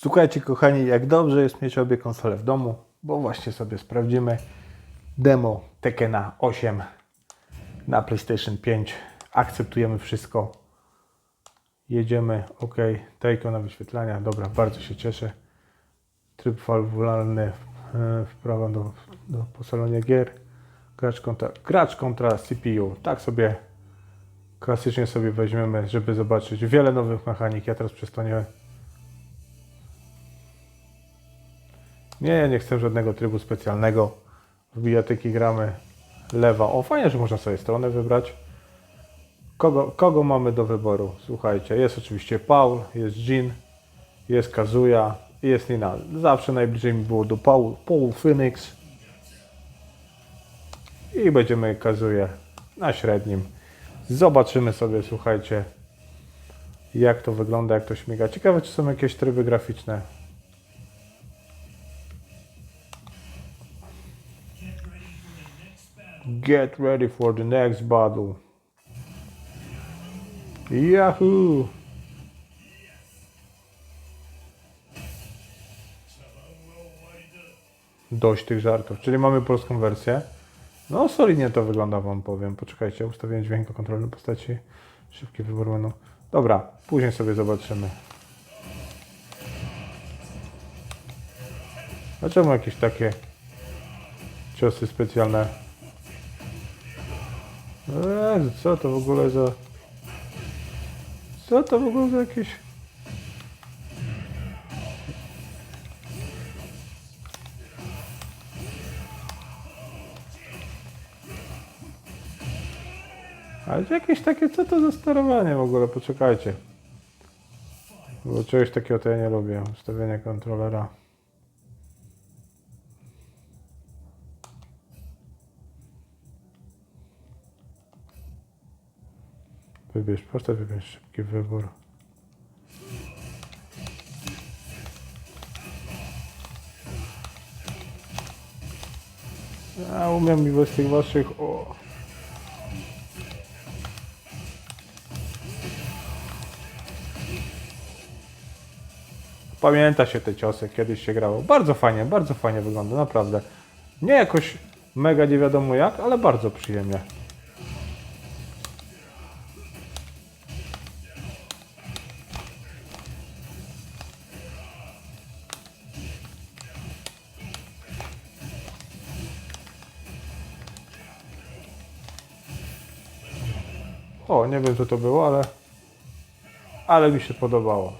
Słuchajcie, kochani, jak dobrze jest mieć obie konsole w domu, bo właśnie sobie sprawdzimy demo Tekena 8 na PlayStation 5. Akceptujemy wszystko. Jedziemy, ok. Take na wyświetlania, dobra, bardzo się cieszę. Tryb walwularny, e, wprawa do, do po salonie gier. Gracz kontra, gracz kontra CPU. Tak sobie klasycznie sobie weźmiemy, żeby zobaczyć wiele nowych mechanik. Ja teraz przez to nie Nie, nie chcę żadnego trybu specjalnego. W bijatyki gramy lewa. O, fajnie, że można sobie stronę wybrać. Kogo, kogo mamy do wyboru? Słuchajcie, jest oczywiście Paul, jest Jean, jest Kazuya i jest Nina. Zawsze najbliżej mi było do Paul, Paul Phoenix. I będziemy Kazuję na średnim. Zobaczymy sobie, słuchajcie, jak to wygląda, jak to śmiga. Ciekawe, czy są jakieś tryby graficzne. Get ready for the next battle. Yahoo! Dość tych żartów. Czyli mamy polską wersję. No, solidnie to wygląda, wam powiem. Poczekajcie, ustawienie dźwięku, kontrolny postaci, szybki wybór menu. Dobra, później sobie zobaczymy. Dlaczego jakieś takie ciosy specjalne? Jezu, co to w ogóle za... Co to w ogóle za jakieś... Ale jakieś takie, co to za sterowanie w ogóle? Poczekajcie. Bo czegoś takiego to ja nie lubię. Ustawienie kontrolera. Wybierz postać, wybierz szybki wybór. Ja umiem mi bez tych waszych... O. Pamięta się te ciosy, kiedyś się grało. Bardzo fajnie, bardzo fajnie wygląda, naprawdę. Nie jakoś mega nie wiadomo jak, ale bardzo przyjemnie. O, nie wiem co to było, ale ale mi się podobało.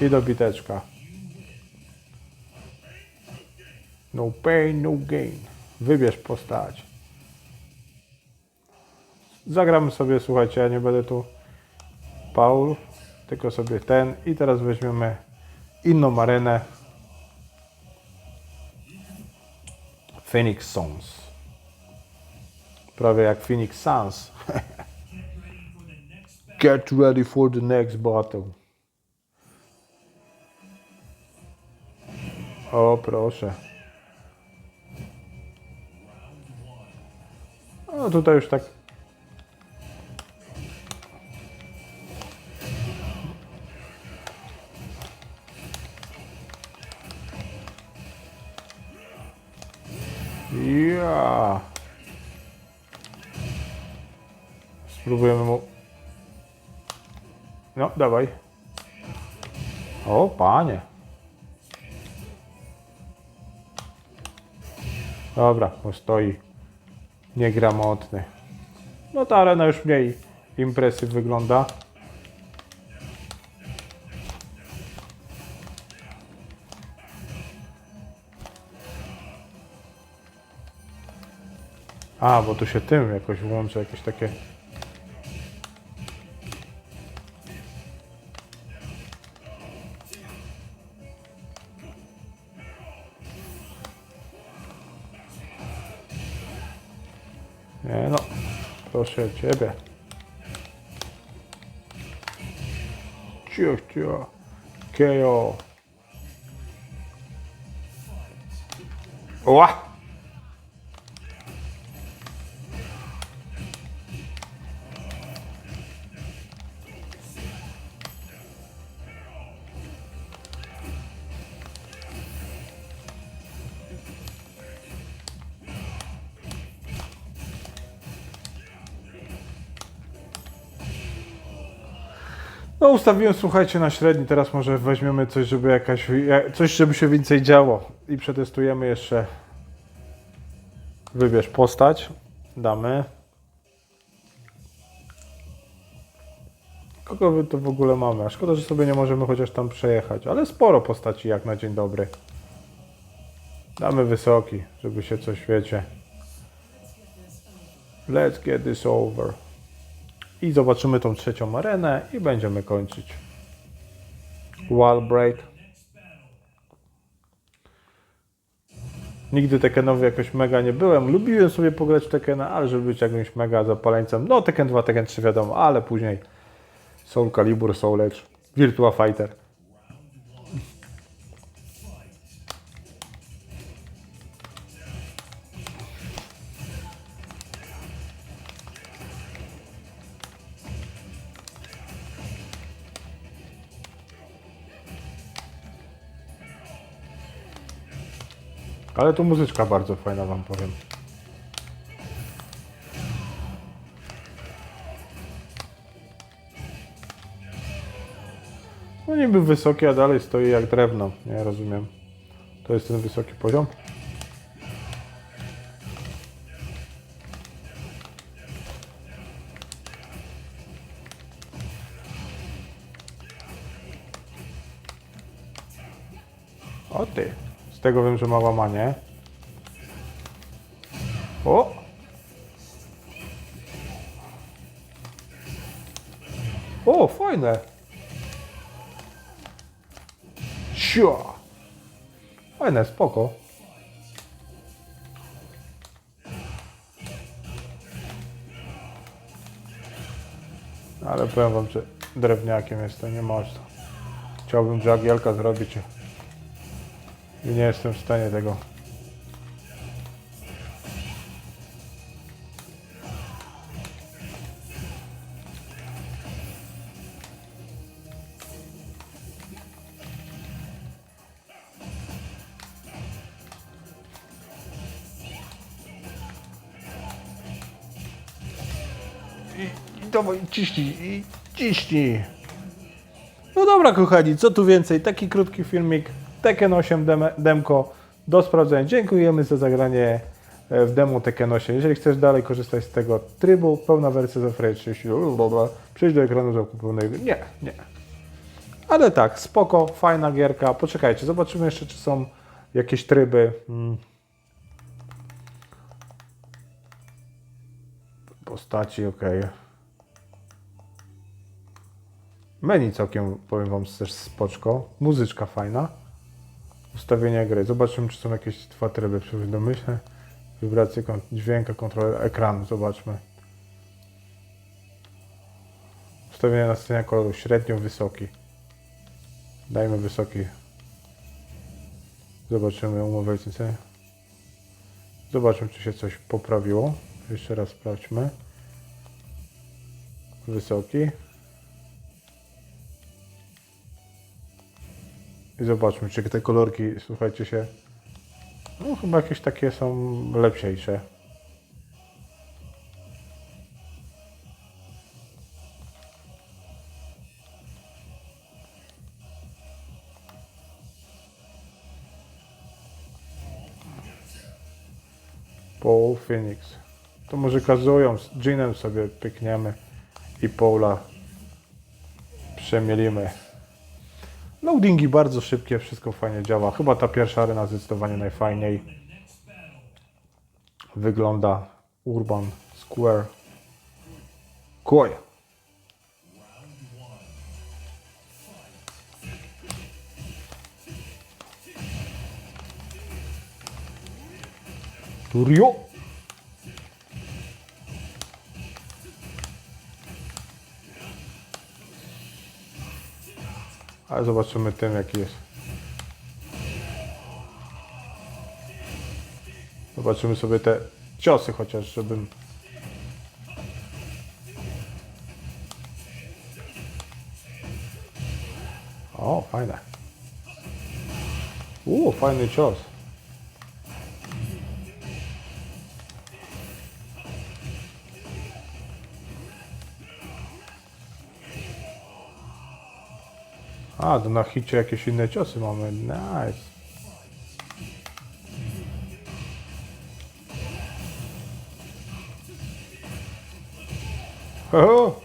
I dobiteczka. No pain, no gain. Wybierz postać. Zagramy sobie, słuchajcie, ja nie będę tu Paul, tylko sobie ten i teraz weźmiemy inną arenę. Phoenix Sons. Prawie jak Phoenix Suns. Get ready for the next battle. O, proszę. No tutaj już tak. Ja. Spróbujemy mu. No, dawaj. O, panie. Dobra, bo stoi niegramotny. No ta arena już mniej impresy wygląda. A, bo tu się tym jakoś włączy, jakieś takie... Nie no, proszę Ciebie. Cicho, cicho. Kejo. Ła! No ustawiłem, słuchajcie, na średni. Teraz może weźmiemy coś, żeby jakaś, ja- coś, żeby się więcej działo. I przetestujemy jeszcze. Wybierz postać. Damy. Kogo my tu w ogóle mamy? A szkoda, że sobie nie możemy chociaż tam przejechać. Ale sporo postaci jak na dzień dobry. Damy wysoki, żeby się coś wiecie. Let's get this over. I zobaczymy tą trzecią arenę i będziemy kończyć. Wall break. Nigdy Tekkenowy jakoś mega nie byłem. Lubiłem sobie pograć w Tekkena, ale żeby być jakimś mega zapaleńcem. No Tekken 2, Tekken 3 wiadomo, ale później Soul Calibur, Soul Edge, Virtua Fighter. Ale tu muzyczka bardzo fajna wam powiem. No niby wysoki, a dalej stoi jak drewno. Nie rozumiem. To jest ten wysoki poziom? O ty. Tego wiem, że ma łamanie. O! O, fajne. Sia. Fajne, spoko. Ale powiem wam, że drewniakiem jest to nie można. Chciałbym żagielka zrobić i nie jestem w stanie tego. I, i dawaj, ciśnij, i ciśnij. No dobra, kochani, co tu więcej? Taki krótki filmik. Tekken 8 dem demko do sprawdzenia. Dziękujemy za zagranie e, w demo Tekken 8. Jeżeli chcesz dalej korzystać z tego trybu, pełna wersja za Frame 30, blablabla, przejdź do ekranu zakupu pełnego. Nie, nie. Ale tak, spoko, fajna gierka. Poczekajcie, zobaczymy jeszcze, czy są jakieś tryby. Hmm. Postaci, ok. Menu całkiem, powiem Wam, też spoczko. Muzyczka fajna. Ustawienia gry. Zobaczymy, czy są jakieś dwa tryby. Przyjść domyślne. Wibracje dźwięka, kontroler ekranu. Zobaczmy. Ustawienia nastawienia koloru. Średnio wysoki. Dajmy wysoki. Zobaczymy umowę licencyjną. Zobaczmy, czy się coś poprawiło. Jeszcze raz sprawdźmy. Wysoki. I zobaczmy, czy te kolorki, słuchajcie się, no chyba jakieś takie są lepsiejsze. Paul Phoenix. To może kazują z Jeanem sobie pykniemy i Paula przemielimy. Loadingi bardzo szybkie, wszystko fajnie działa. Chyba ta pierwsza arena zdecydowanie najfajniej wygląda. Urban Square. Koj. Turio. Ale zobaczymy ten jaki jest. Zobaczymy sobie te ciosy chociaż, żebym... O, fajne. Uuu, fajny cios. A, to na hicie jakieś inne ciosy mamy. Nice. Oho!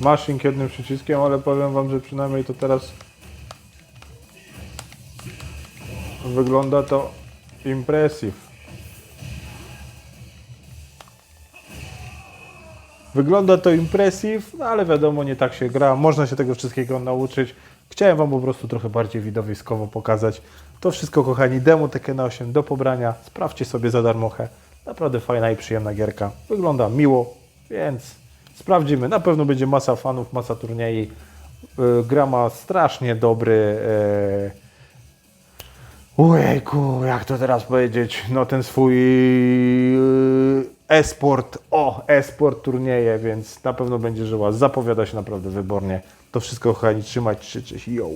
Mashing jednym przyciskiem, ale powiem wam, że przynajmniej to teraz wygląda to impressive. Wygląda to impressive, no ale wiadomo, nie tak się gra. Można się tego wszystkiego nauczyć. Chciałem Wam po prostu trochę bardziej widowiskowo pokazać. To wszystko, kochani, demo Tekken 8 do pobrania. Sprawdźcie sobie za darmochę. Naprawdę fajna i przyjemna gierka. Wygląda miło, więc sprawdzimy. Na pewno będzie masa fanów, masa turniej. Yy, gra ma strasznie dobry... Ujejku, jak to teraz powiedzieć? No ten swój yy, e-sport, o, e-sport turnieje, więc na pewno będzie żyła. Zapowiada się naprawdę wybornie. To wszystko, kochani, się, cześć, yo!